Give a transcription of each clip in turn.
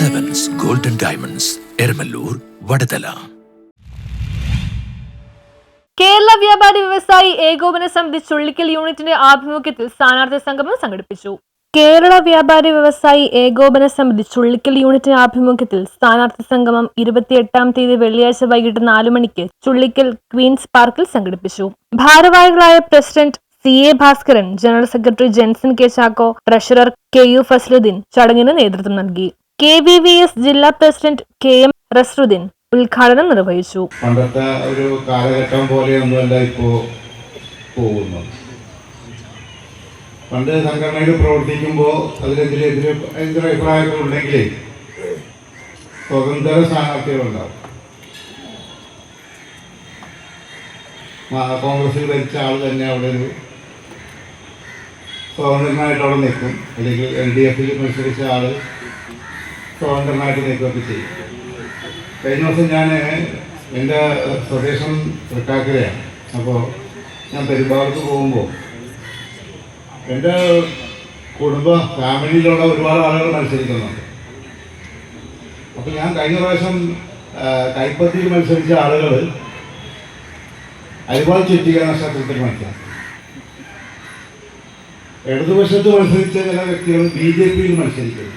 Diamonds Eramalloor Vadathala Kerala Vyapari Vyavasayi ഏകോപന സമിതി ചുള്ളിക്കൽ യൂണിറ്റിന്റെ ആഭിമുഖ്യത്തിൽ സ്ഥാനാർത്ഥി സംഗമം സംഘടിപ്പിച്ചു. കേരള വ്യാപാരി വ്യവസായി ഏകോപന സമിതി ചുള്ളിക്കൽ യൂണിറ്റിന്റെ ആഭിമുഖ്യത്തിൽ സ്ഥാനാർത്ഥി സംഗമം ഇരുപത്തിയെട്ടാം തീയതി വെള്ളിയാഴ്ച വൈകിട്ട് നാലു മണിക്ക് ചുള്ളിക്കൽ ക്വീൻസ് പാർക്കിൽ സംഘടിപ്പിച്ചു. ഭാരവാഹികളായ president C A Bhaskaran general secretary Jenson K Chacko treasurer K U Fasaluddeen ചടങ്ങിന് നേതൃത്വം നൽകി. കെ വി വി എസ് ജില്ലാ പ്രസിഡന്റ് കെ എം റസ്രുദ്ദീൻ ഉദ്ഘാടനം നിർവഹിച്ചു. പണ്ടത്തെ ഒരു കാലഘട്ടം പോലെയൊന്നുമല്ല ഇപ്പോൾ പോകുന്നത്. പണ്ട് സംഘടനയിൽ പ്രവർത്തിക്കുമ്പോൾ അതിലെതിരെ എതിരെ എതിരെ അഭിപ്രായങ്ങൾ ഉണ്ടെങ്കിൽ സ്വതന്ത്ര സ്ഥാനാർത്ഥികളുണ്ടാവും. കോൺഗ്രസിൽ ഭരിച്ച ആൾ തന്നെ അവിടെ ഒരു സ്വതന്ത്രനായിട്ട് അവിടെ നിൽക്കും. അല്ലെങ്കിൽ എൽ ഡി എഫിൽ മത്സരിച്ച ആൾ സ്വതന്ത്രനായിട്ട് നിൽക്കുകയൊക്കെ ചെയ്യും കഴിഞ്ഞ ദിവസം ഞാൻ എന്റെ സ്വദേശം തൃക്കാക്കരയാണ്. അപ്പോൾ ഞാൻ പെരുമ്പാവൂർക്ക് പോകുമ്പോൾ എന്റെ കുടുംബ ഫാമിലിയിലുള്ള ഒരുപാട് ആളുകൾ മത്സരിക്കുന്നുണ്ട്. അപ്പോൾ ഞാൻ കഴിഞ്ഞ പ്രാവശ്യം കൈപ്പത്തിയിൽ മത്സരിച്ച ആളുകൾ അരിവാൾ ചുറ്റിക നക്ഷത്രത്തിൽ മത്സരം. ഇടതുപക്ഷത്ത് മത്സരിച്ച ചില വ്യക്തികൾ ബി ജെ പിയിൽ മത്സരിക്കുന്നു.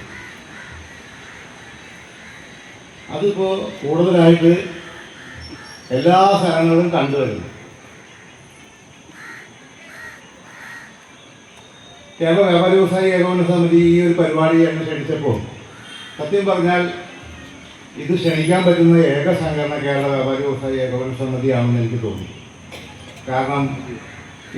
അതിപ്പോ കൂടുതലായിട്ട് എല്ലാ സ്ഥലങ്ങളും കണ്ടുവരുന്നു കേരള വ്യാപാരി വ്യവസായി ഏകോപന സമിതി ഈ ഒരു പരിപാടി എന്നെ ക്ഷണിച്ചപ്പോൾ സത്യം പറഞ്ഞാൽ ഇത് ക്ഷണിക്കാൻ പറ്റുന്ന ഏക സംഘടന കേരള വ്യാപാരി വ്യവസായി ഏകോപന സമിതിയാണെന്ന് എനിക്ക് തോന്നി. കാരണം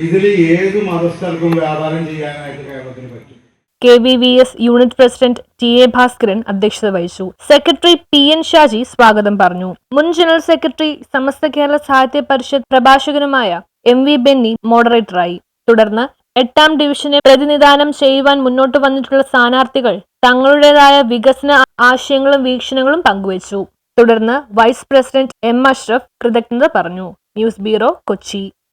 ഇതിൽ ഏത് മതസ്ഥർക്കും വ്യാപാരം ചെയ്യാനായിട്ട് കേരളത്തിന് പറ്റും. K V V S unit president T A Bhaskaran അധ്യക്ഷത വഹിച്ചു. സെക്രട്ടറി പി എൻ ഷാജി സ്വാഗതം പറഞ്ഞു. മുൻ ജനറൽ സെക്രട്ടറി സമസ്ത കേരള സാഹിത്യ പരിഷത്ത് പ്രഭാഷകനുമായ എം വി ബെന്നി മോഡറേറ്ററായി. തുടർന്ന് എട്ടാം ഡിവിഷനെ പ്രതിനിധാനം ചെയ്യുവാൻ മുന്നോട്ട് വന്നിട്ടുള്ള സ്ഥാനാർത്ഥികൾ തങ്ങളുടേതായ വികസന ആശയങ്ങളും വീക്ഷണങ്ങളും പങ്കുവച്ചു. തുടർന്ന് വൈസ് പ്രസിഡന്റ് എം അഷ്റഫ് കൃതജ്ഞത പറഞ്ഞു. News bureau Kochi.